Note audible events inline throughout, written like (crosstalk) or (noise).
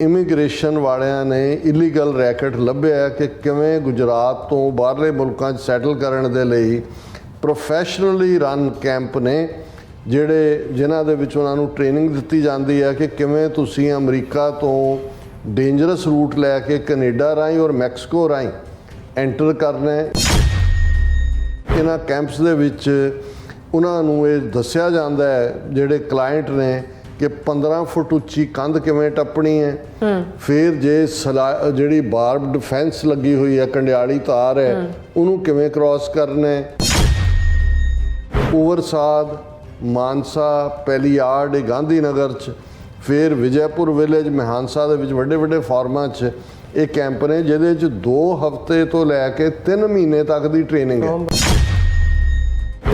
Immigration ਵਾਲਿਆਂ ਨੇ illegal racket ਲੱਭਿਆ ਕਿ ਕਿਵੇਂ ਗੁਜਰਾਤ ਤੋਂ ਬਾਹਰਲੇ ਮੁਲਕਾਂ 'ਚ ਸੈਟਲ ਕਰਨ ਦੇ ਲਈ ਪ੍ਰੋਫੈਸ਼ਨਲੀ ਰਨ ਕੈਂਪ ਨੇ, ਜਿਹੜੇ ਜਿਨ੍ਹਾਂ ਦੇ ਵਿੱਚ ਉਹਨਾਂ ਨੂੰ ਟ੍ਰੇਨਿੰਗ ਦਿੱਤੀ ਜਾਂਦੀ ਹੈ ਕਿ ਕਿਵੇਂ ਤੁਸੀਂ ਅਮਰੀਕਾ ਤੋਂ ਡੇਂਜਰਸ ਰੂਟ ਲੈ ਕੇ ਕੈਨੇਡਾ ਰਾਹੀਂ ਔਰ ਮੈਕਸੀਕੋ ਰਾਹੀਂ ਐਂਟਰ ਕਰਨਾ ਹੈ। ਇਹਨਾਂ ਕੈਂਪਸ ਦੇ ਵਿੱਚ ਉਹਨਾਂ ਨੂੰ ਇਹ ਦੱਸਿਆ ਜਾਂਦਾ ਹੈ, ਜਿਹੜੇ ਕਲਾਇੰਟ ਨੇ ਕਿ 15 ਫੁੱਟ ਉੱਚੀ ਕੰਧ ਕਿਵੇਂ ਟੱਪਣੀ ਹੈ? ਫਿਰ ਜੇ ਜਿਹੜੀ ਬਾਰਬ ਡਿਫੈਂਸ ਲੱਗੀ ਹੋਈ ਹੈ ਕੰਡਿਆਲੀ ਤਾਰ ਹੈ ਉਹਨੂੰ ਕਿਵੇਂ ਕ੍ਰਾਸ ਕਰਨਾ ਹੈ? ਓਵਰਸਾਦ ਮਾਨਸਾ ਪੈਲੀਆਰਡ ਗਾਂਧੀ ਨਗਰ ਚ ਫਿਰ ਵਿਜੈਪੁਰ ਵਿਲੇਜ ਮਹਾਨਸਾ ਦੇ ਵਿੱਚ ਵੱਡੇ ਵੱਡੇ ਫਾਰਮਾਂ ਚ ਇਹ ਕੈਂਪ ਨੇ ਜਿਹਦੇ ਚ 2 ਹਫ਼ਤੇ ਤੋਂ ਲੈ ਕੇ 3 ਮਹੀਨੇ ਤੱਕ ਦੀ ਟ੍ਰੇਨਿੰਗ ਹੈ।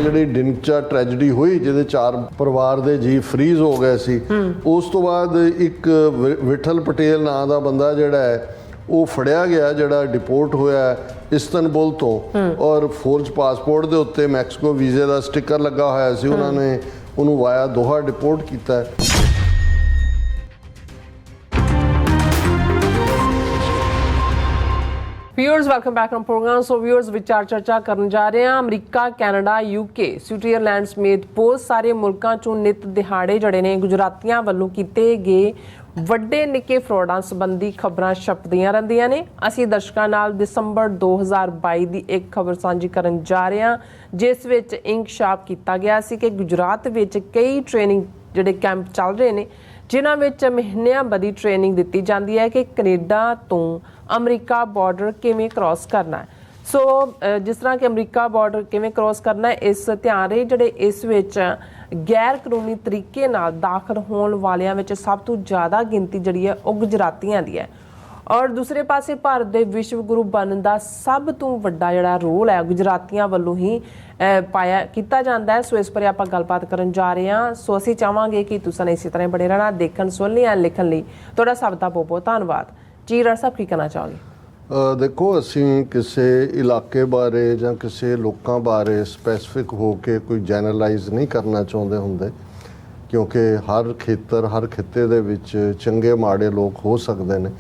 ਜਿਹੜੀ ਡਿਨਚਾ ਟ੍ਰੈਜਡੀ ਹੋਈ ਜਿਹਦੇ ਚਾਰ ਪਰਿਵਾਰ ਦੇ ਜੀ ਫ੍ਰੀਜ਼ ਹੋ ਗਏ ਸੀ ਉਸ ਤੋਂ ਬਾਅਦ ਇੱਕ ਵਿਠਲ ਪਟੇਲ ਨਾਂ ਦਾ ਬੰਦਾ ਜਿਹੜਾ ਹੈ ਉਹ ਫੜਿਆ ਗਿਆ ਜਿਹੜਾ ਡਿਪੋਰਟ ਹੋਇਆ ਇਸਤਨਬੁਲ ਤੋਂ। ਔਰ ਫੋਰਜ ਪਾਸਪੋਰਟ ਦੇ ਉੱਤੇ ਮੈਕਸੀਕੋ ਵੀਜ਼ੇ ਦਾ ਸਟicker ਲੱਗਾ ਹੋਇਆ ਸੀ ਉਹਨਾਂ ਨੇ ਉਹਨੂੰ ਵਾਇਆ ਦੋਹਾ ਡਿਪੋਰਟ ਕੀਤਾ ਹੈ। Viewers welcome back on program so viewers ਵਿਚਾਰ ਚਰਚਾ ਕਰਨ ਜਾ ਰਹੇ ਹਾਂ ਅਮਰੀਕਾ ਕੈਨੇਡਾ ਯੂਕੇ ਸਵਿਟਜ਼ਰਲੈਂਡ ਸਮੇਤ ਬਹੁਤ ਸਾਰੇ ਮੁਲਕਾਂ ਚੋਂ ਨਿਤ ਦਿਹਾੜੇ ਜੜੇ ਨੇ ਗੁਜਰਾਤੀਆਂ ਵੱਲੋਂ ਕੀਤੇ ਗਏ ਵੱਡੇ ਨਿੱਕੇ ਫਰੋਡਾਂ ਸੰਬੰਧੀ ਖਬਰਾਂ ਛਪਦੀਆਂ ਰਹਿੰਦੀਆਂ ਨੇ ਅਸੀਂ ਦਰਸ਼ਕਾਂ ਨਾਲ ਦਸੰਬਰ 2022 ਦੀ ਇੱਕ ਖਬਰ ਸਾਂਝੀ ਕਰਨ ਜਾ ਰਹੇ ਹਾਂ ਜਿਸ ਵਿੱਚ ਇਨਕਸ਼ਾਫ ਕੀਤਾ ਗਿਆ ਸੀ ਕਿ ਗੁਜਰਾਤ ਵਿੱਚ ਕਈ ਟ੍ਰੇਨਿੰਗ ਜਿਹੜੇ ਕੈਂਪ ਚੱਲ ਰਹੇ ਨੇ ਜਿਨ੍ਹਾਂ ਵਿੱਚ ਮਹੀਨਿਆਂ ਬਦੀ ਟ੍ਰੇਨਿੰਗ ਦਿੱਤੀ ਜਾਂਦੀ ਹੈ ਕਿ ਕੈਨੇਡਾ ਤੋਂ ਅਮਰੀਕਾ ਬਾਰਡਰ ਕਿਵੇਂ ਕ੍ਰਾਸ ਕਰਨਾ ਹੈ? ਸੋ ਜਿਸ ਤਰ੍ਹਾਂ ਕਿ ਅਮਰੀਕਾ ਬਾਰਡਰ ਕਿਵੇਂ ਕ੍ਰਾਸ ਕਰਨਾ ਹੈ, ਇਸ ਧਿਆਨ ਰਹੇ ਜਿਹੜੇ ਇਸ ਵਿੱਚ ਗੈਰ ਕਾਨੂੰਨੀ ਤਰੀਕੇ ਨਾਲ ਦਾਖਲ ਹੋਣ ਵਾਲਿਆਂ ਵਿੱਚ ਸਭ ਤੋਂ ਜ਼ਿਆਦਾ ਗਿਣਤੀ ਜਿਹੜੀ ਹੈ, ਉਹ ਗੁਜਰਾਤੀਆਂ ਦੀ ਹੈ। ਔਰ ਦੂਸਰੇ ਪਾਸੇ ਭਾਰਤ ਦੇ ਵਿਸ਼ਵ ਗੁਰੂ ਬਣਨ ਦਾ ਸਭ ਤੋਂ ਵੱਡਾ ਜਿਹੜਾ ਰੋਲ ਹੈ, ਗੁਜਰਾਤੀਆਂ ਵੱਲੋਂ ਹੀ ਪਾਇਆ, ਕੀਤਾ ਜਾਂਦਾ ਹੈ। ਸੋ ਇਸ ਬਾਰੇ ਆਪਾਂ ਗੱਲਬਾਤ ਕਰਨ ਜਾ ਰਹੇ ਹਾਂ। ਸੋ ਅਸੀਂ ਚਾਹਾਂਗੇ ਕਿ ਤੁਸੀਂ ਇਸੇ ਤਰ੍ਹਾਂ ਹੀ ਬਣੇ ਰਹਿਣਾ, ਦੇਖਣ ਸੁਣ ਲਈ ਲਿਖਣ ਲਈ। ਤੁਹਾਡਾ ਸਭ ਦਾ ਬਹੁਤ ਬਹੁਤ ਧੰਨਵਾਦ। ਜੀ ਸਾਹਿਬ ਕੀ ਕਹਿਣਾ ਚਾਹੋਗੇ? ਦੇਖੋ ਅਸੀਂ ਕਿਸੇ ਇਲਾਕੇ ਬਾਰੇ ਜਾਂ ਕਿਸੇ ਲੋਕਾਂ ਬਾਰੇ ਸਪੈਸੀਫਿਕ ਹੋ ਕੇ ਕੋਈ ਜਨਰਲਾਈਜ਼ ਨਹੀਂ ਕਰਨਾ ਚਾਹੁੰਦੇ ਹੁੰਦੇ ਕਿਉਂਕਿ ਹਰ ਖੇਤਰ ਹਰ ਖਿੱਤੇ ਦੇ ਵਿੱਚ ਚੰਗੇ ਮਾੜੇ ਲੋਕ ਹੋ ਸਕਦੇ ਨੇ।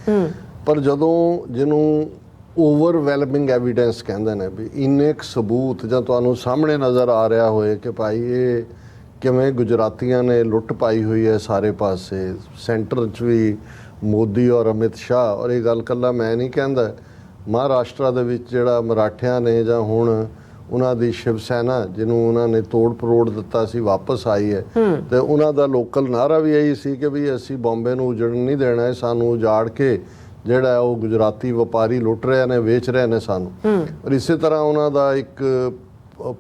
ਪਰ ਜਦੋਂ ਜਿਹਨੂੰ ਓਵਰਵੈਲਮਿੰਗ ਐਵੀਡੈਂਸ ਕਹਿੰਦੇ ਨੇ ਵੀ ਇੰਨੇ ਕੁ ਸਬੂਤ ਜਾਂ ਤੁਹਾਨੂੰ ਸਾਹਮਣੇ ਨਜ਼ਰ ਆ ਰਿਹਾ ਹੋਏ ਕਿ ਭਾਈ ਇਹ ਕਿਵੇਂ ਗੁਜਰਾਤੀਆਂ ਨੇ ਲੁੱਟ ਪਾਈ ਹੋਈ ਹੈ ਸਾਰੇ ਪਾਸੇ ਸੈਂਟਰ 'ਚ ਵੀ ਮੋਦੀ ਔਰ ਅਮਿਤ ਸ਼ਾਹ ਔਰ ਇਹ ਗੱਲ ਕੱਲਾ ਮੈਂ ਨਹੀਂ ਕਹਿੰਦਾ। ਮਹਾਰਾਸ਼ਟਰ ਦੇ ਵਿੱਚ ਜਿਹੜਾ ਮਰਾਠਿਆਂ ਨੇ ਜਾਂ ਹੁਣ ਉਹਨਾਂ ਦੀ ਸ਼ਿਵ ਸੈਨਾ ਜਿਹਨੂੰ ਉਹਨਾਂ ਨੇ ਤੋੜ ਪਰੋੜ ਦਿੱਤਾ ਸੀ ਵਾਪਸ ਆਈ ਹੈ। ਤੇ ਉਹਨਾਂ ਦਾ ਲੋਕਲ ਨਾਰਾ ਵੀ ਇਹੀ ਸੀ ਕਿ ਵੀ ਅਸੀਂ ਬੰਬੇ ਨੂੰ ਉਜੜਨ ਨਹੀਂ ਦੇਣਾ ਹੈ ਸਾਨੂੰ ਉਜਾੜ ਕੇ ਜਿਹੜਾ ਉਹ ਗੁਜਰਾਤੀ ਵਪਾਰੀ ਲੁੱਟ ਰਹੇ ਨੇ ਵੇਚ ਰਹੇ ਨੇ ਸਾਨੂੰ। ਔਰ ਇਸੇ ਤਰ੍ਹਾਂ ਉਹਨਾਂ ਦਾ ਇੱਕ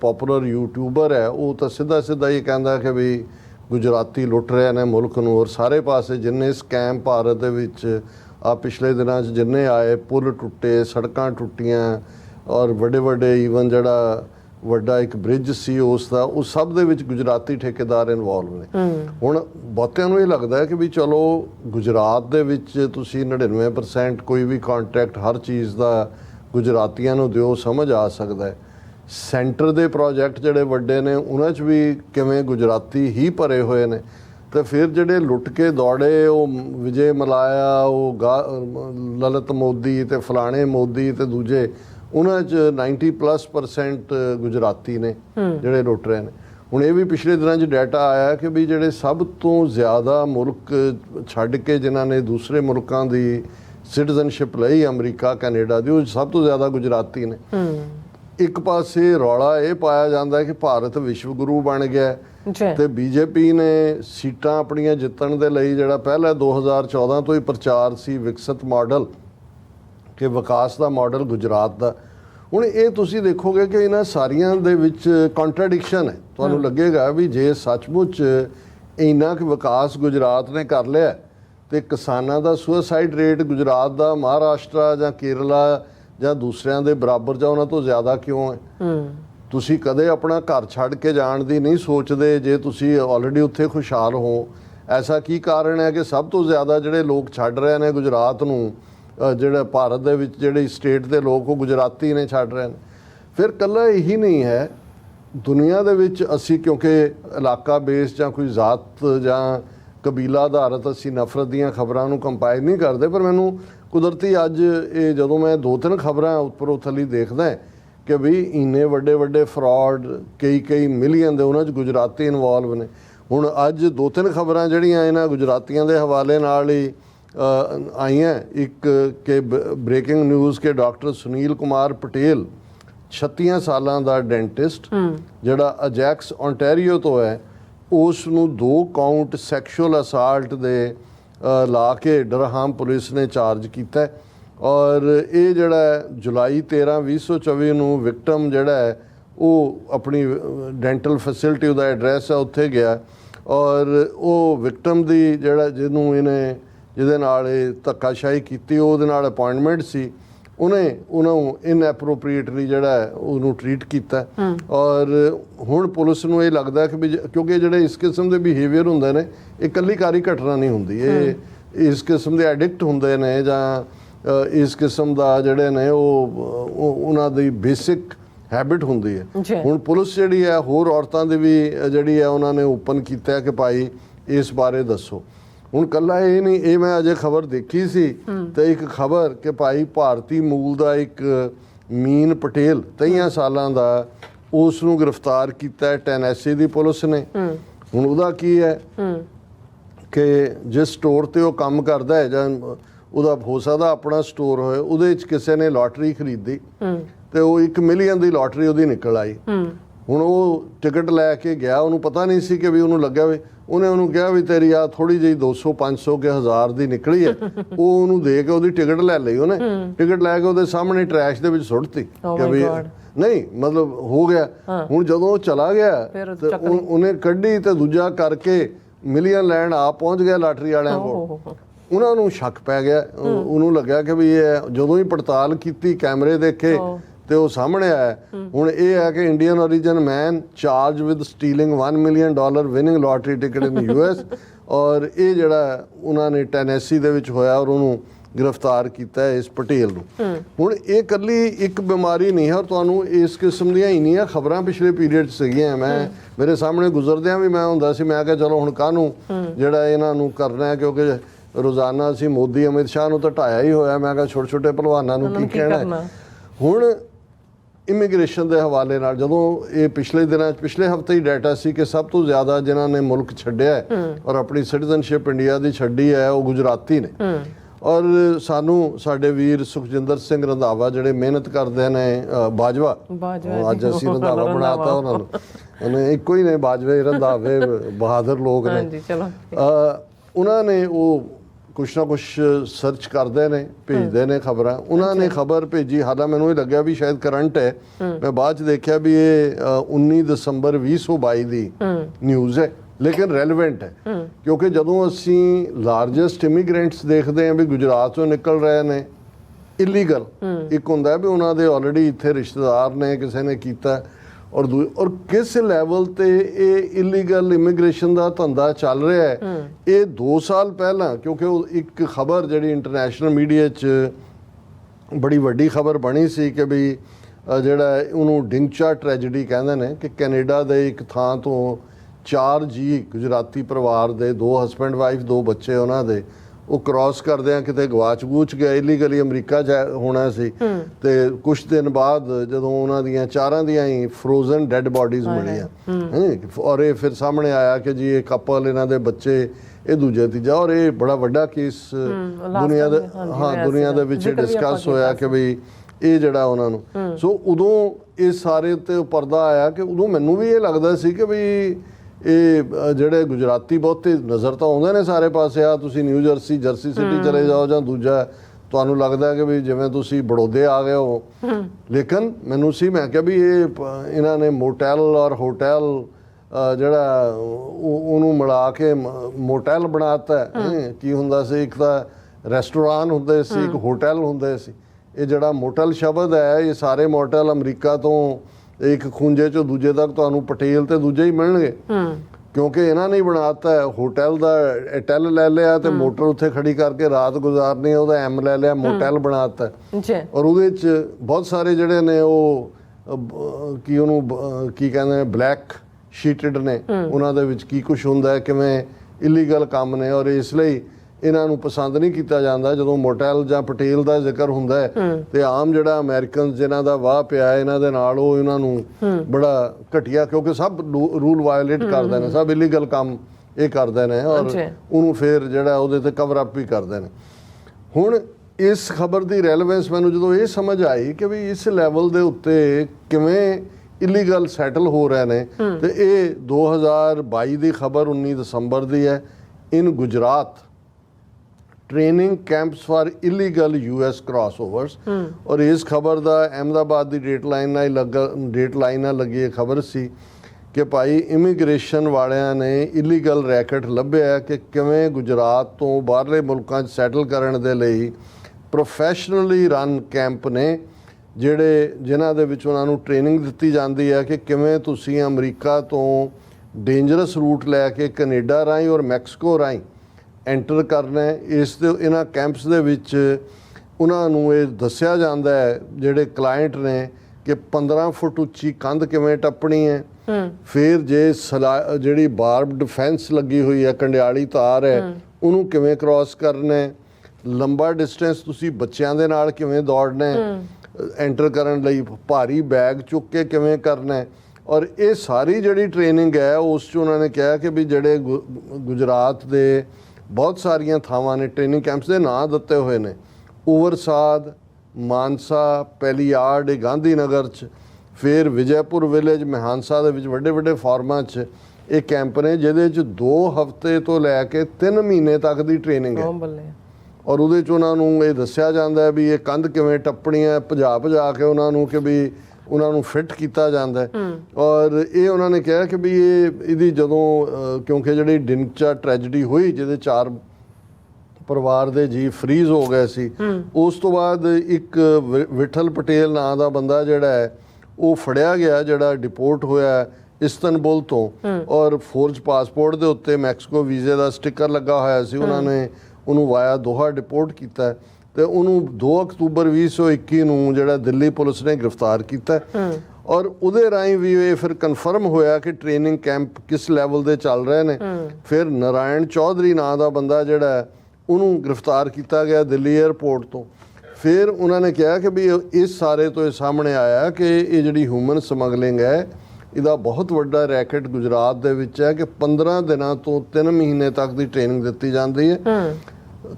ਪਪੂਲਰ ਯੂਟਿਊਬਰ ਹੈ ਉਹ ਤਾਂ ਸਿੱਧਾ ਸਿੱਧਾ ਇਹ ਕਹਿੰਦਾ ਕਿ ਵੀ ਗੁਜਰਾਤੀ ਲੁੱਟ ਰਹੇ ਨੇ ਮੁਲਕ ਨੂੰ ਔਰ ਸਾਰੇ ਪਾਸੇ ਜਿੰਨੇ ਸਕੈਮ ਭਾਰਤ ਦੇ ਵਿੱਚ ਆ ਪਿਛਲੇ ਦਿਨਾਂ 'ਚ ਜਿੰਨੇ ਆਏ ਪੁਲ ਟੁੱਟੇ ਸੜਕਾਂ ਟੁੱਟੀਆਂ ਔਰ ਵੱਡੇ ਵੱਡੇ ਈਵਨ ਜਿਹੜਾ ਵੱਡਾ ਇੱਕ ਬ੍ਰਿਜ ਸੀ ਉਸ ਦਾ ਉਹ ਸਭ ਦੇ ਵਿੱਚ ਗੁਜਰਾਤੀ ਠੇਕੇਦਾਰ ਇਨਵੋਲਵ ਨੇ। ਹੁਣ ਬਹੁਤਿਆਂ ਨੂੰ ਇਹ ਲੱਗਦਾ ਹੈ ਕਿ ਵੀ ਚਲੋ ਗੁਜਰਾਤ ਦੇ ਵਿੱਚ ਤੁਸੀਂ 99% ਕੋਈ ਵੀ ਕੰਟਰੈਕਟ ਹਰ ਚੀਜ਼ ਦਾ ਗੁਜਰਾਤੀਆਂ ਨੂੰ ਦਿਓ ਸਮਝ ਆ ਸਕਦਾ ਹੈ। ਸੈਂਟਰ ਦੇ ਪ੍ਰੋਜੈਕਟ ਜਿਹੜੇ ਵੱਡੇ ਨੇ ਉਹਨਾਂ 'ਚ ਵੀ ਕਿਵੇਂ ਗੁਜਰਾਤੀ ਹੀ ਭਰੇ ਹੋਏ ਨੇ। ਤੇ ਫਿਰ ਜਿਹੜੇ ਲੁੱਟ ਕੇ ਦੌੜੇ ਉਹ ਵਿਜੇ ਮਲਾਇਆ ਉਹ ਲਲਿਤ ਮੋਦੀ ਤੇ ਫਲਾਣੇ ਮੋਦੀ ਤੇ ਦੂਜੇ ਉਹਨਾਂ 'ਚ 90 ਪਲੱਸ ਪਰਸੈਂਟ ਗੁਜਰਾਤੀ ਨੇ ਜਿਹੜੇ ਲੁੱਟ ਰਹੇ ਨੇ। ਹੁਣ ਇਹ ਵੀ ਪਿਛਲੇ ਦਿਨਾਂ 'ਚ ਡਾਟਾ ਆਇਆ ਕਿ ਵੀ ਜਿਹੜੇ ਸਭ ਤੋਂ ਜ਼ਿਆਦਾ ਮੁਲਕ ਛੱਡ ਕੇ ਜਿਨ੍ਹਾਂ ਨੇ ਦੂਸਰੇ ਮੁਲਕਾਂ ਦੀ ਸਿਟੀਜ਼ਨਸ਼ਿਪ ਲਈ ਅਮਰੀਕਾ ਕੈਨੇਡਾ ਦੀ ਉਹ ਸਭ ਤੋਂ ਜ਼ਿਆਦਾ ਗੁਜਰਾਤੀ ਨੇ। ਇੱਕ ਪਾਸੇ ਰੌਲਾ ਇਹ ਪਾਇਆ ਜਾਂਦਾ ਹੈ ਕਿ ਭਾਰਤ ਵਿਸ਼ਵ ਗੁਰੂ ਬਣ ਗਿਆ ਤੇ ਬੀਜੇਪੀ ਨੇ ਸੀਟਾਂ ਆਪਣੀਆਂ ਜਿੱਤਣ ਦੇ ਲਈ ਜਿਹੜਾ ਪਹਿਲਾ 2014 ਤੋਂ ਹੀ ਪ੍ਰਚਾਰ ਸੀ ਵਿਕਸਿਤ ਮਾਡਲ ਕਿ ਵਿਕਾਸ ਦਾ ਮਾਡਲ ਗੁਜਰਾਤ ਦਾ। ਹੁਣ ਇਹ ਤੁਸੀਂ ਦੇਖੋਗੇ ਕਿ ਇਹਨਾਂ ਸਾਰੀਆਂ ਦੇ ਵਿੱਚ ਕੰਟਰਡਿਕਸ਼ਨ ਹੈ। ਤੁਹਾਨੂੰ ਲੱਗੇਗਾ ਵੀ ਜੇ ਸੱਚਮੁੱਚ ਇੰਨਾ ਕਿ ਵਿਕਾਸ ਗੁਜਰਾਤ ਨੇ ਕਰ ਲਿਆ ਤੇ ਕਿਸਾਨਾਂ ਦਾ ਸੁਸਾਈਡ ਰੇਟ ਗੁਜਰਾਤ ਦਾ ਮਹਾਰਾਸ਼ਟਰ ਜਾਂ ਕੇਰਲਾ ਜਾਂ ਦੂਸਰਿਆਂ ਦੇ ਬਰਾਬਰ ਜਾਂ ਉਹਨਾਂ ਤੋਂ ਜ਼ਿਆਦਾ ਕਿਉਂ ਹੈ? ਤੁਸੀਂ ਕਦੇ ਆਪਣਾ ਘਰ ਛੱਡ ਕੇ ਜਾਣ ਦੀ ਨਹੀਂ ਸੋਚਦੇ ਜੇ ਤੁਸੀਂ ਆਲਰੇਡੀ ਉੱਥੇ ਖੁਸ਼ਹਾਲ ਹੋ। ਐਸਾ ਕੀ ਕਾਰਨ ਹੈ ਕਿ ਸਭ ਤੋਂ ਜ਼ਿਆਦਾ ਜਿਹੜੇ ਲੋਕ ਛੱਡ ਰਹੇ ਨੇ ਗੁਜਰਾਤ ਨੂੰ ਜਿਹੜਾ ਭਾਰਤ ਦੇ ਵਿੱਚ ਜਿਹੜੀ ਸਟੇਟ ਦੇ ਲੋਕ ਉਹ ਗੁਜਰਾਤੀ ਨੇ ਛੱਡ ਰਹੇ ਨੇ। ਫਿਰ ਕੱਲਾ ਇਹੀ ਨਹੀਂ ਹੈ ਦੁਨੀਆ ਦੇ ਵਿੱਚ ਅਸੀਂ ਕਿਉਂਕਿ ਇਲਾਕਾ ਬੇਸ ਜਾਂ ਕੋਈ ਜ਼ਾਤ ਜਾਂ ਕਬੀਲਾ ਆਧਾਰਿਤ ਅਸੀਂ ਨਫ਼ਰਤ ਦੀਆਂ ਖਬਰਾਂ ਨੂੰ ਕੰਪਾਈਲ ਨਹੀਂ ਕਰਦੇ ਪਰ ਮੈਨੂੰ ਕੁਦਰਤੀ ਅੱਜ ਇਹ ਜਦੋਂ ਮੈਂ ਦੋ ਤਿੰਨ ਖਬਰਾਂ ਉੱਪਰੋਂ ਥੱਲੇ ਦੇਖਦਾ ਕਿ ਵੀ ਇੰਨੇ ਵੱਡੇ ਵੱਡੇ ਫਰਾਡ ਕਈ ਕਈ ਮਿਲੀਅਨ ਦੇ ਉਹਨਾਂ 'ਚ ਗੁਜਰਾਤੀ ਇਨਵੋਲਵ ਨੇ। ਹੁਣ ਅੱਜ ਦੋ ਤਿੰਨ ਖਬਰਾਂ ਜਿਹੜੀਆਂ ਇਹਨਾਂ ਗੁਜਰਾਤੀਆਂ ਦੇ ਹਵਾਲੇ ਨਾਲ ਹੀ ਆਈਆਂ ਇੱਕ ਕਿ ਬ੍ਰੇਕਿੰਗ ਨਿਊਜ਼ ਕਿ ਡਾਕਟਰ ਸੁਨੀਲ ਕੁਮਾਰ ਪਟੇਲ 36 ਸਾਲਾਂ ਦਾ ਡੈਂਟਿਸਟ ਜਿਹੜਾ ਅਜੈਕਸ ਓਨਟਾਰੀਓ ਤੋਂ ਹੈ ਉਸ ਨੂੰ ਦੋ ਕਾਊਂਟ ਸੈਕਸ਼ੂਅਲ ਅਸਾਲਟ ਦੇ ਲਾ ਕੇ ਡਰਹਾਮ ਪੁਲਿਸ ਨੇ ਚਾਰਜ ਕੀਤਾ ਔਰ ਇਹ ਜਿਹੜਾ ਹੈ, ਜੁਲਾਈ 13 2024 ਨੂੰ ਵਿਕਟਮ ਜਿਹੜਾ ਹੈ ਉਹ ਆਪਣੀ ਡੈਂਟਲ ਫੈਸਿਲਿਟੀ ਉਹਦਾ ਐਡਰੈਸ ਹੈ ਉੱਥੇ ਗਿਆ ਔਰ ਉਹ ਵਿਕਟਮ ਦੀ ਜਿਹੜਾ ਜਿਹਨੂੰ ਇਹਨੇ ਜਿਹਦੇ ਨਾਲ ਇਹ ਧੱਕਾਸ਼ਾਹੀ ਕੀਤੀ ਉਹਦੇ ਨਾਲ ਅਪਾਇੰਟਮੈਂਟ ਸੀ। ਉਹਨੇ ਉਹਨੂੰ ਇਨਐਪਰੋਪ੍ਰੀਏਟਲੀ ਜਿਹੜਾ ਉਹਨੂੰ ਟਰੀਟ ਕੀਤਾ। ਔਰ ਹੁਣ ਪੁਲਿਸ ਨੂੰ ਇਹ ਲੱਗਦਾ ਕਿ ਕਿਉਂਕਿ ਜਿਹੜੇ ਇਸ ਕਿਸਮ ਦੇ ਬਿਹੇਵੀਅਰ ਹੁੰਦੇ ਨੇ ਇਹ ਕੱਲੀ ਕਾਰੀ ਘਟਨਾ ਨਹੀਂ ਹੁੰਦੀ। ਇਹ ਇਸ ਕਿਸਮ ਦੇ ਐਡਿਕਟ ਹੁੰਦੇ ਨੇ ਜਾਂ ਇਸ ਕਿਸਮ ਦਾ ਜਿਹੜੇ ਨੇ ਉਹ ਉਹ- ਉਹਨਾਂ ਦੀ ਬੇਸਿਕ ਹੈਬਿਟ ਹੁੰਦੀ। ਹੈ। ਹੁਣ ਪੁਲਿਸ ਜਿਹੜੀ ਹੈ ਹੋਰ ਔਰਤਾਂ ਦੀ ਵੀ ਜਿਹੜੀ ਹੈ ਉਹਨਾਂ ਨੇ ਓਪਨ ਕੀਤਾ ਕਿ ਭਾਈ ਇਸ ਬਾਰੇ ਦੱਸੋ। ਹੁਣ ਕੱਲਾ ਇਹ ਨਹੀਂ, ਇਹ ਮੈਂ ਅਜੇ ਖਬਰ ਦੇਖੀ ਸੀ ਤੇ ਇੱਕ ਖਬਰ ਕਿ ਭਾਈ ਭਾਰਤੀ ਮੂਲ ਦਾ ਇੱਕ ਮੀਨ ਪਟੇਲ 23 ਸਾਲਾਂ ਦਾ ਉਸ ਨੂੰ ਗ੍ਰਿਫਤਾਰ ਕੀਤਾ ਹੈ ਟੈਨੈਸੀ ਦੀ ਪੁਲਿਸ ਨੇ। ਹੁਣ ਉਹਦਾ ਕੀ ਹੈ? ਕਿ ਜਿਸ ਸਟੋਰ ਤੇ ਉਹ ਕੰਮ ਕਰਦਾ ਹੈ ਜਾਂ ਉਹਦਾ ਹੋ ਸਕਦਾ ਆਪਣਾ ਸਟੋਰ ਹੋਏ, ਉਹਦੇ ਵਿੱਚ ਕਿਸੇ ਨੇ ਲਾਟਰੀ ਖਰੀਦੀ ਤੇ ਉਹ 1 ਮਿਲੀਅਨ ਦੀ ਲਾਟਰੀ ਉਹਦੀ ਨਿਕਲ ਆਈ। ਹੁਣ ਉਹ ਟਿਕਟ ਲੈ ਕੇ ਗਿਆ ਉਹਨੂੰ ਪਤਾ ਨਹੀਂ ਸੀ ਕਿ ਵੀ ਉਹਨੂੰ ਲੱਗਿਆ ਵੀ ਉਹਨੇ ਉਹਨੂੰ ਕਿਹਾ ਵੀ ਤੇਰੀ ਆ ਥੋੜੀ ਜਿਹੀ 200 500 ਕੇ 1000 ਦੀ ਨਿਕਲੀ ਹੈ। (laughs) ਉਹ ਉਹਨੂੰ ਦੇ ਕੇ ਉਹਦੀ ਟਿਕਟ ਲੈ ਲਈ ਉਹਨੇ। ਟਿਕਟ ਲੈ ਕੇ ਉਹਦੇ ਸਾਹਮਣੇ ਟਰੈਸ਼ ਦੇ ਵਿੱਚ ਸੁੱਟਤੀ Oh my God. ਨਹੀਂ ਮਤਲਬ ਹੋ ਗਿਆ। ਹੁਣ ਜਦੋਂ ਉਹ ਚਲਾ ਗਿਆ ਤੇ ਉਹ- ਉਹਨੇ ਕੱਢੀ ਤੇ ਦੂਜਾ ਕਰਕੇ ਮਿਲੀਅਨ ਲੈਣ ਆ ਪਹੁੰਚ ਗਿਆ ਲਾਟਰੀ ਵਾਲਿਆਂ ਕੋਲ। ਉਹਨਾਂ ਨੂੰ ਸ਼ੱਕ ਪੈ ਗਿਆ। ਉਹ- ਉਹਨੂੰ ਲੱਗਿਆ ਕਿ ਵੀ ਇਹ ਜਦੋਂ ਹੀ ਪੜਤਾਲ ਕੀਤੀ ਕੈਮਰੇ ਦੇਖੇ ਤੇ ਉਹ ਸਾਹਮਣੇ ਆਇਆ ਹੁਣ ਇਹ ਹੈ ਕਿ Indian origin man charge with stealing 1 million dollar winning lottery ticket in US ਔਰ ਇਹ ਜਿਹੜਾ ਉਹਨਾਂ ਨੇ ਟੈਨੈਸੀ ਦੇ ਵਿੱਚ ਹੋਇਆ ਔਰ ਉਹਨੂੰ ਗ੍ਰਿਫਤਾਰ ਕੀਤਾ ਹੈ ਇਸ ਪਟੇਲ ਨੂੰ। ਹੁਣ ਇਹ ਕੱਲੀ ਇੱਕ ਬਿਮਾਰੀ ਨਹੀਂ ਹੈ ਔਰ ਤੁਹਾਨੂੰ ਇਸ ਕਿਸਮ ਦੀਆਂ ਇੰਨੀਆਂ ਖਬਰਾਂ ਪਿਛਲੇ ਪੀਰੀਅਡ 'ਚ ਸੀਗੀਆਂ। ਮੈਂ ਮੇਰੇ ਸਾਹਮਣੇ ਗੁਜ਼ਰਦਿਆਂ ਵੀ ਮੈਂ ਹੁੰਦਾ ਸੀ। ਮੈਂ ਕਿਹਾ ਚਲੋ ਹੁਣ ਕਾਹਨੂੰ ਜਿਹੜਾ ਇਹਨਾਂ ਨੂੰ ਕਰਨਾ ਹੈ? ਕਿਉਂਕਿ ਰੋਜ਼ਾਨਾ ਅਸੀਂ ਮੋਦੀ ਅਮਿਤ ਸ਼ਾਹ ਨੂੰ ਤਾਂ ਢਾਇਆ ਹੀ ਹੋਇਆ। ਮੈਂ ਕਿਹਾ ਛੋਟੇ ਛੋਟੇ ਪਹਿਲਵਾਨਾਂ ਨੂੰ ਕੀ ਕਹਿਣਾ? ਹੈ? ਹੁਣ ਇਮੀਗ੍ਰੇਸ਼ਨ ਦੇ ਹਵਾਲੇ ਨਾਲ ਜਦੋਂ ਇਹ ਪਿਛਲੇ ਦਿਨਾਂ 'ਚ ਪਿਛਲੇ ਹਫ਼ਤੇ ਹੀ ਡਾਟਾ ਸੀ ਕਿ ਸਭ ਤੋਂ ਜ਼ਿਆਦਾ ਜਿਨ੍ਹਾਂ ਨੇ ਮੁਲਕ ਛੱਡਿਆ ਹੈ ਔਰ ਆਪਣੀ ਸਿਟੀਜ਼ਨਸ਼ਿਪ ਇੰਡੀਆ ਦੀ ਛੱਡੀ ਹੈ ਉਹ ਗੁਜਰਾਤੀ ਨੇ। ਔਰ ਸਾਨੂੰ ਸਾਡੇ ਵੀਰ ਸੁਖਜਿੰਦਰ ਸਿੰਘ ਰੰਧਾਵਾ ਜਿਹੜੇ ਮਿਹਨਤ ਕਰਦੇ ਨੇ ਬਾਜਵਾ। ਅੱਜ ਅਸੀਂ ਰੰਧਾਵਾ। ਬਣਾਤਾ ਉਹਨਾਂ ਨੂੰ। ਉਹਨੇ ਇੱਕੋ ਹੀ ਨੇ ਬਾਜਵੇ ਰੰਧਾਵੇ ਬਹਾਦਰ ਲੋਕ ਨੇ। ਹਾਂਜੀ ਚਲੋ। ਉਹਨਾਂ ਨੇ ਉਹ ਕੁਛ ਨਾ ਕੁਛ ਸਰਚ ਕਰਦੇ ਨੇ ਭੇਜਦੇ ਨੇ ਖਬਰਾਂ। ਉਹਨਾਂ ਨੇ ਖਬਰ ਭੇਜੀ। ਹਾਲਾਂ ਮੈਨੂੰ ਇਹ ਲੱਗਿਆ ਵੀ ਸ਼ਾਇਦ ਕਰੰਟ ਹੈ। ਮੈਂ ਬਾਅਦ ਚ ਦੇਖਿਆ ਵੀ ਇਹ ਅ, 19 ਦਸੰਬਰ 2022 ਦੀ ਨਿਊਜ਼ ਹੈ ਲੇਕਿਨ ਰੈਲੇਵੈਂਟ ਹੈ। ਕਿਉਂਕਿ ਜਦੋਂ ਅਸੀਂ ਲਾਰਜੈਸਟ ਇਮੀਗ੍ਰੈਂਟਸ ਦੇਖਦੇ ਹਾਂ ਵੀ ਗੁਜਰਾਤ ਤੋਂ ਨਿਕਲ ਰਹੇ ਨੇ ਇਲੀਗਲ ਇੱਕ ਹੁੰਦਾ ਵੀ ਉਹਨਾਂ ਦੇ ਆਲਰੇਡੀ ਇੱਥੇ ਰਿਸ਼ਤੇਦਾਰ ਨੇ ਕਿਸੇ ਨੇ ਕੀਤਾ। ਔਰ ਔਰ ਕਿਸ ਲੈਵਲ ਤੇ ਇਹ ਇਲੀਗਲ ਇਮੀਗ੍ਰੇਸ਼ਨ ਦਾ ਧੰਦਾ ਚੱਲ ਰਿਹਾ ਹੈ ਇਹ 2 ਸਾਲ ਪਹਿਲਾਂ ਕਿਉਂਕਿ ਉਹ ਇੱਕ ਖਬਰ ਜਿਹੜੀ ਇੰਟਰਨੈਸ਼ਨਲ ਮੀਡੀਆ 'ਚ ਬੜੀ ਵੱਡੀ ਖਬਰ ਬਣੀ ਸੀ ਕਿ ਵੀ ਜਿਹੜਾ ਉਹਨੂੰ ਡਿੰਗਚਾ ਟ੍ਰੈਜੇਡੀ ਕਹਿੰਦੇ ਨੇ ਕਿ ਕੈਨੇਡਾ ਦੇ ਇੱਕ ਥਾਂ ਤੋਂ ਚਾਰ ਜੀ ਗੁਜਰਾਤੀ ਪਰਿਵਾਰ ਦੇ ਦੋ ਹਸਬੰਡ ਵਾਈਫ ਦੋ ਬੱਚੇ ਉਹਨਾਂ ਦੇ ਉਹ ਕ੍ਰਾਸ ਕਰਦੇ ਆ ਕਿਤੇ ਗਵਾਚ ਗੂਚ ਗਏ ਇਲੀਗਲੀ ਅਮਰੀਕਾ ਜਾ ਹੋਣਾ ਸੀ। ਤੇ ਕੁਝ ਦਿਨ ਬਾਅਦ ਜਦੋਂ ਉਹਨਾਂ ਦੀਆਂ ਚਾਰਾਂ ਦੀਆਂ ਹੀ ਫਰੋਜ਼ਨ ਡੈੱਡ ਬਾਡੀਜ਼ ਮਿਲੀਆਂ। ਹੈਂ, ਔਰ ਇਹ ਫਿਰ ਸਾਹਮਣੇ ਆਇਆ ਕਿ ਜੀ ਇਹ ਕਪਲ ਇਹਨਾਂ ਦੇ ਬੱਚੇ ਇਹ ਦੂਜਾ ਤੀਜਾ ਔਰ ਇਹ ਬੜਾ ਵੱਡਾ ਕੇਸ ਦੁਨੀਆ ਦੇ ਹਾਂ ਦੁਨੀਆ ਦੇ। ਵਿੱਚ ਡਿਸਕਸ ਹੋਇਆ ਕਿ ਵੀ ਇਹ ਜਿਹੜਾ ਉਹਨਾਂ ਨੂੰ। ਸੋ ਉਦੋਂ ਇਹ ਸਾਰੇ ਤੇ ਪਰਦਾ ਆਇਆ ਕਿ ਉਦੋਂ ਮੈਨੂੰ ਵੀ ਇਹ ਲੱਗਦਾ ਸੀ ਕਿ ਵੀ ਇਹ ਜਿਹੜੇ ਗੁਜਰਾਤੀ ਬਹੁਤੇ ਨਜ਼ਰ ਤਾਂ ਆਉਂਦੇ ਨੇ ਸਾਰੇ ਪਾਸੇ ਆ ਤੁਸੀਂ ਨਿਊ ਜਰਸੀ ਜਰਸੀ ਸਿਟੀ ਚਲੇ ਜਾਓ ਜਾਂ ਦੂਜਾ ਤੁਹਾਨੂੰ ਲੱਗਦਾ ਕਿ ਵੀ ਜਿਵੇਂ ਤੁਸੀਂ ਬੜੌਦੇ ਆ ਗਏ ਹੋ। ਲੇਕਿਨ ਮੈਨੂੰ ਸੀ ਮੈਂ ਕਿਹਾ ਵੀ ਇਹ ਇਹਨਾਂ ਨੇ ਮੋਟੈਲ ਔਰ ਹੋਟਲ ਜਿਹੜਾ ਉਹ- ਉਹਨੂੰ ਮਿਲਾ ਕੇ ਮੋਟੈਲ ਬਣਾਤਾ। ਕੀ ਹੁੰਦਾ ਸੀ ਇੱਕ ਤਾਂ ਰੈਸਟੋਰੈਂਟ ਹੁੰਦੇ ਸੀ ਇੱਕ ਹੋਟਲ ਹੁੰਦੇ ਸੀ। ਇਹ ਜਿਹੜਾ ਮੋਟਲ ਸ਼ਬਦ ਹੈ ਇਹ ਸਾਰੇ ਮੋਟਲ ਅਮਰੀਕਾ ਤੋਂ ਇੱਕ ਖੁੰਝੇ ਚੋਂ ਦੂਜੇ ਤੱਕ ਤੁਹਾਨੂੰ ਪਟੇਲ ਤੇ ਦੂਜੇ ਹੀ ਮਿਲਣਗੇ। ਕਿਉਂਕਿ ਇਹਨਾਂ ਨੇ ਹੀ ਬਣਾਤਾ ਹੈ ਹੋਟਲ ਦਾ ਟੈਲ ਲੈ ਲਿਆ ਤੇ ਮੋਟਰ ਉੱਥੇ ਖੜੀ ਕਰਕੇ ਰਾਤ ਗੁਜ਼ਾਰਨੀ ਹੈ, ਉਹਦਾ ਐਮ ਲੈ ਲਿਆ ਮੋਟਲ ਬਣਾਤਾ ਜੀ ਔਰ ਉਹਦੇ ਚ ਬਹੁਤ ਸਾਰੇ ਜਿਹੜੇ ਨੇ ਉਹ ਕੀ ਉਹਨੂੰ ਕੀ ਕਹਿੰਦੇ ਨੇ ਬਲੈਕ ਸ਼ੀਟਡ ਨੇ। ਉਹਨਾਂ ਦੇ ਵਿੱਚ ਕੀ ਕੁਝ ਹੁੰਦਾ ਹੈ ਕਿਵੇਂ ਇਲੀਗਲ ਕੰਮ ਨੇ। ਔਰ ਇਸ ਲਈ ਇਹਨਾਂ ਨੂੰ ਪਸੰਦ ਨਹੀਂ ਕੀਤਾ ਜਾਂਦਾ ਜਦੋਂ ਮੋਟੈਲ ਜਾਂ ਪਟੇਲ ਦਾ ਜ਼ਿਕਰ ਹੁੰਦਾ ਹੈ ਤੇ ਆਮ ਜਿਹੜਾ ਅਮਰੀਕਨ ਜਿਨ੍ਹਾਂ ਦਾ ਵਾਹ ਪਿਆ ਇਹਨਾਂ ਦੇ ਨਾਲ ਉਹ ਇਹਨਾਂ ਨੂੰ ਬੜਾ ਘਟੀਆ ਕਿਉਂਕਿ ਸਭ ਰੂਲ ਵਾਇਓਲੇਟ ਕਰਦੇ ਨੇ ਸਭ ਇਲੀਗਲ ਕੰਮ ਇਹ ਕਰਦੇ ਨੇ ਔਰ। ਉਹਨੂੰ ਫਿਰ ਜਿਹੜਾ ਉਹਦੇ ਤੇ ਕਵਰ ਅਪ ਵੀ ਕਰਦੇ ਨੇ। ਹੁਣ ਇਸ ਖਬਰ ਦੀ ਰੈਲੇਵੈਂਸ ਮੈਨੂੰ ਜਦੋਂ ਇਹ ਸਮਝ ਆਈ ਕਿ ਵੀ ਇਸ ਲੈਵਲ ਦੇ ਉੱਤੇ ਕਿਵੇਂ ਇਲੀਗਲ ਸੈਟਲ ਹੋ ਰਹੇ ਨੇ ਤੇ ਇਹ 2022 ਦੀ ਖਬਰ 19 ਦਸੰਬਰ ਦੀ ਹੈ in Gujarat training camps for illegal US crossovers ਔਰ ਇਸ ਖਬਰ ਦਾ ਅਹਿਮਦਾਬਾਦ ਦੀ ਡੇਟ ਲਾਈਨ ਨਾਲ ਲੱਗਾ ਡੇਟ ਲਾਈਨ ਨਾਲ ਲੱਗੀ ਇਹ ਖਬਰ ਸੀ ਕਿ ਭਾਈ ਇਮੀਗ੍ਰੇਸ਼ਨ ਵਾਲਿਆਂ ਨੇ ਇਲੀਗਲ ਰੈਕਟ ਲੱਭਿਆ ਹੈ ਕਿ ਕਿਵੇਂ ਗੁਜਰਾਤ ਤੋਂ ਬਾਹਰਲੇ ਮੁਲਕਾਂ 'ਚ ਸੈਟਲ ਕਰਨ ਦੇ ਲਈ ਪ੍ਰੋਫੈਸ਼ਨਲੀ ਰਨ ਕੈਂਪ ਨੇ ਜਿਹੜੇ ਜਿਨ੍ਹਾਂ ਦੇ ਵਿੱਚ ਉਹਨਾਂ ਨੂੰ ਟ੍ਰੇਨਿੰਗ ਦਿੱਤੀ ਜਾਂਦੀ ਹੈ ਕਿ ਕਿਵੇਂ ਤੁਸੀਂ ਅਮਰੀਕਾ ਤੋਂ ਡੇਂਜਰਸ ਰੂਟ ਲੈ ਕੇ ਕੈਨੇਡਾ ਰਾਹੀਂ ਔਰ ਮੈਕਸੀਕੋ ਰਾਹੀਂ ਐਂਟਰ ਕਰਨਾ ਹੈ ਇਸ ਦੇ ਇਹਨਾਂ ਕੈਂਪਸ ਦੇ ਵਿੱਚ ਉਹਨਾਂ ਨੂੰ ਇਹ ਦੱਸਿਆ ਜਾਂਦਾ ਹੈ ਜਿਹੜੇ ਕਲਾਇੰਟ ਨੇ ਕਿ 15 ਫੁੱਟ ਉੱਚੀ ਕੰਧ ਕਿਵੇਂ ਟੱਪਣੀ ਹੈ। ਫਿਰ ਜੇ ਜਿਹੜੀ ਬਾਰਬਡ ਫੈਂਸ ਲੱਗੀ ਹੋਈ ਹੈ ਕੰਡਿਆਲੀ ਤਾਰ ਹੈ ਉਹਨੂੰ ਕਿਵੇਂ ਕ੍ਰਾਸ ਕਰਨਾ ਹੈ? ਲੰਬਾ ਡਿਸਟੈਂਸ ਤੁਸੀਂ ਬੱਚਿਆਂ ਦੇ ਨਾਲ ਕਿਵੇਂ ਦੌੜਨਾ ਹੈ? ਐਂਟਰ ਕਰਨ ਲਈ ਭਾਰੀ ਬੈਗ ਚੁੱਕ ਕੇ ਕਿਵੇਂ ਕਰਨਾ ਹੈ? ਔਰ ਇਹ ਸਾਰੀ ਜਿਹੜੀ ਟ੍ਰੇਨਿੰਗ ਹੈ ਉਸ 'ਚ ਉਹਨਾਂ ਨੇ ਕਿਹਾ ਕਿ ਵੀ ਜਿਹੜੇ ਗੁਜਰਾਤ ਦੇ ਬਹੁਤ ਸਾਰੀਆਂ ਥਾਵਾਂ ਨੇ ਟ੍ਰੇਨਿੰਗ ਕੈਂਪਸ ਦੇ ਨਾਂ ਦਿੱਤੇ ਹੋਏ ਨੇ। ਓਵਰਸਾਦ ਮਾਨਸਾ ਪੈਲੀਆਰਡ ਗਾਂਧੀ ਨਗਰ 'ਚ ਫਿਰ ਵਿਜੈਪੁਰ ਵਿਲੇਜ ਮਹਾਨਸਾ ਦੇ ਵਿੱਚ ਵੱਡੇ ਵੱਡੇ ਫਾਰਮਾਂ 'ਚ ਇਹ ਕੈਂਪ ਨੇ ਜਿਹਦੇ 'ਚ 2 ਹਫ਼ਤੇ ਤੋਂ ਲੈ ਕੇ 3 ਮਹੀਨੇ ਤੱਕ ਦੀ ਟ੍ਰੇਨਿੰਗ ਹੈ। ਔਰ ਉਹਦੇ 'ਚ ਉਹਨਾਂ ਨੂੰ ਇਹ ਦੱਸਿਆ ਜਾਂਦਾ ਹੈ ਵੀ ਇਹ ਕੰਧ ਕਿਵੇਂ ਟੱਪਣੀ ਹੈ ਭਜਾ ਭਜਾ ਕੇ ਉਹਨਾਂ ਨੂੰ ਕਿ ਵੀ ਉਹਨਾਂ ਨੂੰ ਫਿੱਟ ਕੀਤਾ ਜਾਂਦਾ ਹੈ। ਔਰ ਇਹ ਉਹਨਾਂ ਨੇ ਕਿਹਾ ਕਿ ਵੀ ਇਹ ਇਹਦੀ ਜਦੋਂ ਕਿਉਂਕਿ ਜਿਹੜੀ ਡਿਨਚਾ ਟ੍ਰੈਜਡੀ ਹੋਈ ਜਿਹਦੇ ਚਾਰ ਪਰਿਵਾਰ ਦੇ ਜੀ ਫਰੀਜ਼ ਹੋ ਗਏ ਸੀ ਉਸ ਤੋਂ ਬਾਅਦ ਇੱਕ ਵਿਠਲ ਪਟੇਲ ਨਾਂ ਦਾ ਬੰਦਾ ਜਿਹੜਾ ਹੈ ਉਹ ਫੜਿਆ ਗਿਆ ਜਿਹੜਾ ਡਿਪੋਰਟ ਹੋਇਆ ਇਸਤਨਬੁਲ ਤੋਂ। ਔਰ ਫੋਰਜ ਪਾਸਪੋਰਟ ਦੇ ਉੱਤੇ ਮੈਕਸੀਕੋ ਵੀਜ਼ੇ ਦਾ ਸਟicker ਲੱਗਾ ਹੋਇਆ ਸੀ। ਉਹਨਾਂ ਨੇ ਉਹਨੂੰ ਵਾਇਆ ਦੋਹਾ ਡਿਪੋਰਟ ਕੀਤਾ ਹੈ। ਤੇ ਉਹਨੂੰ 2 ਅਕਤੂਬਰ 2021 ਨੂੰ ਜਿਹੜਾ ਦਿੱਲੀ ਪੁਲਿਸ ਨੇ ਗ੍ਰਿਫਤਾਰ ਕੀਤਾ। ਔਰ ਉਹਦੇ ਰਾਹੀਂ ਵੀ ਇਹ ਫਿਰ ਕਨਫਰਮ ਹੋਇਆ ਕਿ ਟ੍ਰੇਨਿੰਗ ਕੈਂਪ ਕਿਸ ਲੈਵਲ ਦੇ ਚੱਲ ਰਹੇ ਨੇ। ਫਿਰ ਨਰਾਇਣ ਚੌਧਰੀ ਨਾਂ ਦਾ ਬੰਦਾ ਜਿਹੜਾ ਉਹਨੂੰ ਗ੍ਰਿਫਤਾਰ ਕੀਤਾ ਗਿਆ ਦਿੱਲੀ 에ਅਰਪੋਰਟ ਤੋਂ। ਫਿਰ ਉਹਨਾਂ ਨੇ ਕਿਹਾ ਕਿ ਵੀ ਇਸ ਸਾਰੇ ਤੋਂ ਇਹ ਸਾਹਮਣੇ ਆਇਆ ਕਿ ਇਹ ਜਿਹੜੀ ਹਿਊਮਨ ਸਮਗਲਿੰਗ ਹੈ, ਇਹਦਾ ਬਹੁਤ ਵੱਡਾ ਰੈਕਟ ਗੁਜਰਾਤ ਦੇ ਵਿੱਚ ਹੈ ਕਿ 15 ਦਿਨਾਂ ਤੋਂ 3 ਮਹੀਨੇ ਤੱਕ ਦੀ ਟ੍ਰੇਨਿੰਗ ਦਿੱਤੀ ਜਾਂਦੀ ਹੈ।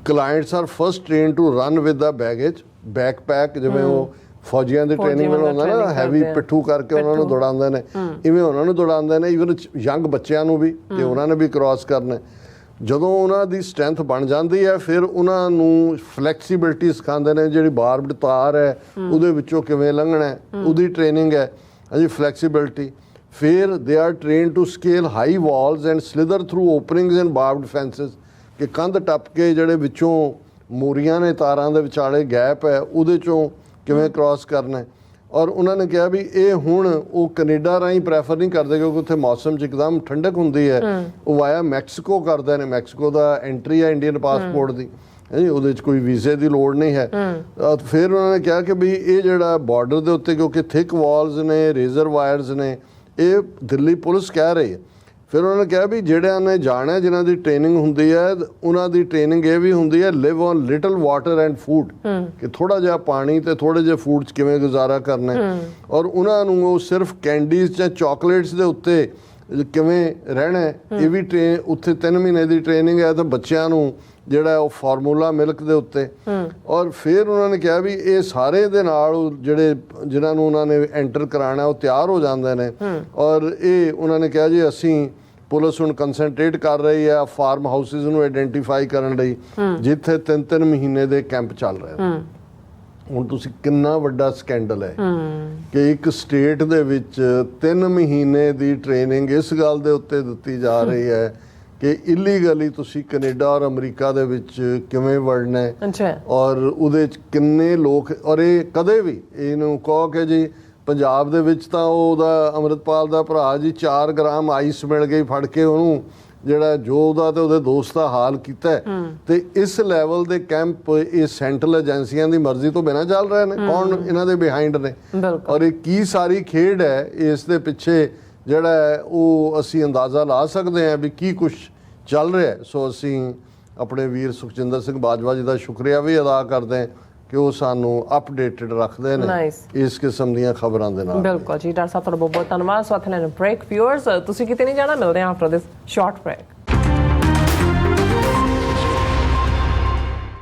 Clients are first train to run with the baggage backpack ਜਿਵੇਂ ਉਹ ਫੌਜੀਆਂ ਦੀ ਟ੍ਰੇਨਿੰਗ ਵਾਲਾ ਬਣਾਉਂਦਾ ਨਾ ਹੈਵੀ। ਪਿੱਠੂ ਕਰਕੇ ਉਹਨਾਂ ਨੂੰ ਦੌੜਾਉਂਦੇ ਨੇ। ਇਵੇਂ ਉਹਨਾਂ ਨੂੰ ਦੌੜਾਉਂਦੇ ਨੇ ਇਵਨ ਯੰਗ ਬੱਚਿਆਂ ਨੂੰ ਵੀ ਤੇ ਉਹਨਾਂ ਨੇ ਵੀ ਕ੍ਰਾਸ ਕਰਨਾ। ਜਦੋਂ ਉਹਨਾਂ ਦੀ ਸਟਰੈਂਥ ਬਣ ਜਾਂਦੀ ਹੈ ਫਿਰ ਉਹਨਾਂ ਨੂੰ ਫਲੈਕਸੀਬਿਲਟੀ ਸਿਖਾਉਂਦੇ ਨੇ ਜਿਹੜੀ ਬਾਰਬਡ ਤਾਰ ਹੈ ਉਹਦੇ ਵਿੱਚੋਂ ਕਿਵੇਂ ਲੰਘਣਾ ਹੈ ਉਹਦੀ ਟ੍ਰੇਨਿੰਗ ਹੈ। ਹਾਂਜੀ ਫਲੈਕਸੀਬਿਲਟੀ ਫਿਰ they are train to scale high walls and slither through openings and barbed fences ਕਿ ਕੰਧ ਟੱਪ ਕੇ ਜਿਹੜੇ ਵਿੱਚੋਂ ਮੋਰੀਆਂ ਨੇ ਤਾਰਾਂ ਦੇ ਵਿਚਾਲੇ ਗੈਪ ਹੈ ਉਹਦੇ ਚੋਂ ਕਿਵੇਂ ਕ੍ਰਾਸ ਕਰਨਾ ਹੈ? ਔਰ ਉਹਨਾਂ ਨੇ ਕਿਹਾ ਵੀ ਇਹ ਹੁਣ ਉਹ ਕੈਨੇਡਾ ਰਾਹੀਂ ਪ੍ਰੈਫਰ ਨਹੀਂ ਕਰਦੇ ਕਿਉਂਕਿ ਉੱਥੇ ਮੌਸਮ 'ਚ ਇੱਕਦਮ ਠੰਡਕ ਹੁੰਦੀ ਹੈ। ਉਹ ਵਾਇਆ ਮੈਕਸੀਕੋ ਕਰਦੇ ਨੇ ਮੈਕਸੀਕੋ ਦਾ ਐਂਟਰੀ ਹੈ ਇੰਡੀਅਨ ਪਾਸਪੋਰਟ ਦੀ। ਹੈ ਜੀ ਉਹਦੇ 'ਚ ਕੋਈ ਵੀਜ਼ੇ ਦੀ ਲੋੜ ਨਹੀਂ ਹੈ। ਫਿਰ ਉਹਨਾਂ ਨੇ ਕਿਹਾ ਕਿ ਵੀ ਇਹ ਜਿਹੜਾ ਬਾਰਡਰ ਦੇ ਉੱਤੇ ਕਿਉਂਕਿ ਥਿਕ ਵਾਲਸ ਨੇ ਰੇਜ਼ਰ ਵਾਇਰਸ ਨੇ ਇਹ ਦਿੱਲੀ ਪੁਲਿਸ ਕਹਿ ਰਹੀ ਹੈ। ਫਿਰ ਉਹਨਾਂ ਨੇ ਕਿਹਾ ਵੀ ਜਿਹੜਿਆਂ ਨੇ ਜਾਣਾ ਜਿਨ੍ਹਾਂ ਦੀ ਟ੍ਰੇਨਿੰਗ ਹੁੰਦੀ ਹੈ ਉਹਨਾਂ ਦੀ ਟ੍ਰੇਨਿੰਗ ਇਹ ਵੀ ਹੁੰਦੀ ਹੈ live on little water and food ਕਿ ਥੋੜਾ ਜਿਹਾ ਪਾਣੀ ਤੇ ਥੋੜੇ ਜਿਹੇ ਫੂਡ 'ਚ ਕਿਵੇਂ ਗੁਜ਼ਾਰਾ ਕਰਨਾ ਹੈ। ਔਰ ਉਹਨਾਂ ਨੂੰ ਉਹ ਸਿਰਫ ਕੈਂਡੀਜ਼ ਜਾਂ ਚਾਕਲੇਟਸ ਦੇ ਉੱਤੇ ਕਿਵੇਂ ਰਹਿਣਾ ਹੈ, ਇਹ ਵੀ ਟ੍ਰੇਨ ਉੱਥੇ 3 ਮਹੀਨੇ ਦੀ ਟ੍ਰੇਨਿੰਗ ਹੈ ਤਾਂ ਬੱਚਿਆਂ ਨੂੰ ਜਿਹੜਾ ਉਹ ਫਾਰਮੂਲਾ ਮਿਲਕ ਦੇ ਉੱਤੇ। ਔਰ ਫਿਰ ਉਹਨਾਂ ਨੇ ਕਿਹਾ ਵੀ ਇਹ ਸਾਰੇ ਦੇ ਨਾਲ ਜਿਹੜੇ ਜਿਨ੍ਹਾਂ ਨੂੰ ਉਹਨਾਂ ਨੇ ਐਂਟਰ ਕਰਾਣਾ ਉਹ ਤਿਆਰ ਹੋ ਜਾਂਦੇ ਨੇ। ਔਰ ਇਹ ਉਹਨਾਂ ਨੇ ਕਿਹਾ ਜੀ ਅਸੀਂ ਪੁਲਿਸ ਹੁਣ ਕਨਸੈਂਟਰੇਟ ਕਰ ਰਹੀ ਹੈ ਫਾਰਮ ਹਾਊਸਿਸ ਨੂੰ ਆਇਡੈਂਟੀਫਾਈ ਕਰਨ ਲਈ ਜਿੱਥੇ ਤਿੰਨ ਤਿੰਨ ਮਹੀਨੇ ਦੇ ਕੈਂਪ ਚੱਲ ਰਹੇ ਨੇ। ਹੁਣ ਤੁਸੀਂ ਕਿੰਨਾ ਵੱਡਾ ਸਕੈਂਡਲ ਹੈ ਕਿ ਇੱਕ ਸਟੇਟ ਦੇ ਵਿੱਚ 3 ਮਹੀਨੇ ਦੀ ਟ੍ਰੇਨਿੰਗ ਇਸ ਗੱਲ ਦੇ ਉੱਤੇ ਦਿੱਤੀ ਜਾ ਰਹੀ ਹੈ ਕਿ ਇਲੀਗਲੀ ਤੁਸੀਂ ਕੈਨੇਡਾ ਔਰ ਅਮਰੀਕਾ ਦੇ ਵਿੱਚ ਕਿਵੇਂ ਵੜਨਾ ਹੈ ਔਰ ਉਹਦੇ ਚ ਕਿੰਨੇ ਲੋਕ ਔਰ ਇਹ ਕਦੇ ਵੀ ਇਹਨੂੰ ਕਹੋ ਕਿ ਜੀ ਪੰਜਾਬ ਦੇ ਵਿੱਚ ਤਾਂ ਉਹਦਾ ਅੰਮ੍ਰਿਤਪਾਲ ਦਾ ਭਰਾ ਜੀ 4 ਗ੍ਰਾਮ ਆਈਸ ਮਿਲ ਗਈ ਫੜ ਕੇ ਉਹਨੂੰ ਜਿਹੜਾ ਜੋ ਉਹਦਾ ਤੇ ਉਹਦੇ ਦੋਸਤ ਦਾ ਹਾਲ ਕੀਤਾ। ਤੇ ਇਸ ਲੈਵਲ ਦੇ ਕੈਂਪ ਇਹ ਸੈਂਟਰਲ ਏਜੰਸੀਆਂ ਦੀ ਮਰਜ਼ੀ ਤੋਂ ਬਿਨਾਂ ਚੱਲ ਰਹੇ ਨੇ। ਕੌਣ ਇਹਨਾਂ ਦੇ ਬਿਹਾਈਂਡ ਨੇ? ਔਰ ਇਹ ਕੀ ਸਾਰੀ ਖੇਡ ਹੈ ਇਸ ਦੇ ਪਿੱਛੇ ਜਿਹੜਾ ਉਹ ਅਸੀਂ ਅੰਦਾਜ਼ਾ ਲਾ ਸਕਦੇ ਹਾਂ ਵੀ ਕੀ ਕੁਝ ਚੱਲ ਰਿਹਾ। ਸੋ ਅਸੀਂ ਆਪਣੇ ਵੀਰ ਸੁਖਜਿੰਦਰ ਸਿੰਘ ਬਾਜਵਾ ਜੀ ਦਾ ਸ਼ੁਕਰੀਆ ਵੀ ਅਦਾ ਕਰਦੇ ਹਾਂ। ਕਿ ਉਹ ਸਾਨੂੰ ਅਪਡੇਟਡ ਰੱਖਦੇ ਨੇ. ਇਸ ਕਿਸਮ ਦੀਆਂ ਖਬਰਾਂ ਦੇ ਨਾਲ। ਬਿਲਕੁਲ ਜੀ ਡਾਕਟਰ ਸਾਹਿਬ ਤੁਹਾਡਾ ਬਹੁਤ ਬਹੁਤ ਧੰਨਵਾਦ। ਸੋ ਅਥਲੈਨ ਬ੍ਰੇਕ ਵਿਊਅਰਸ ਤੁਸੀਂ ਕਿਤੇ ਨਹੀਂ ਜਾਣਾ? ਮਿਲਦੇ ਹਾਂ ਆਫਟਰ ਦਿਸ ਸ਼ਾਰਟ ਬ੍ਰੇਕ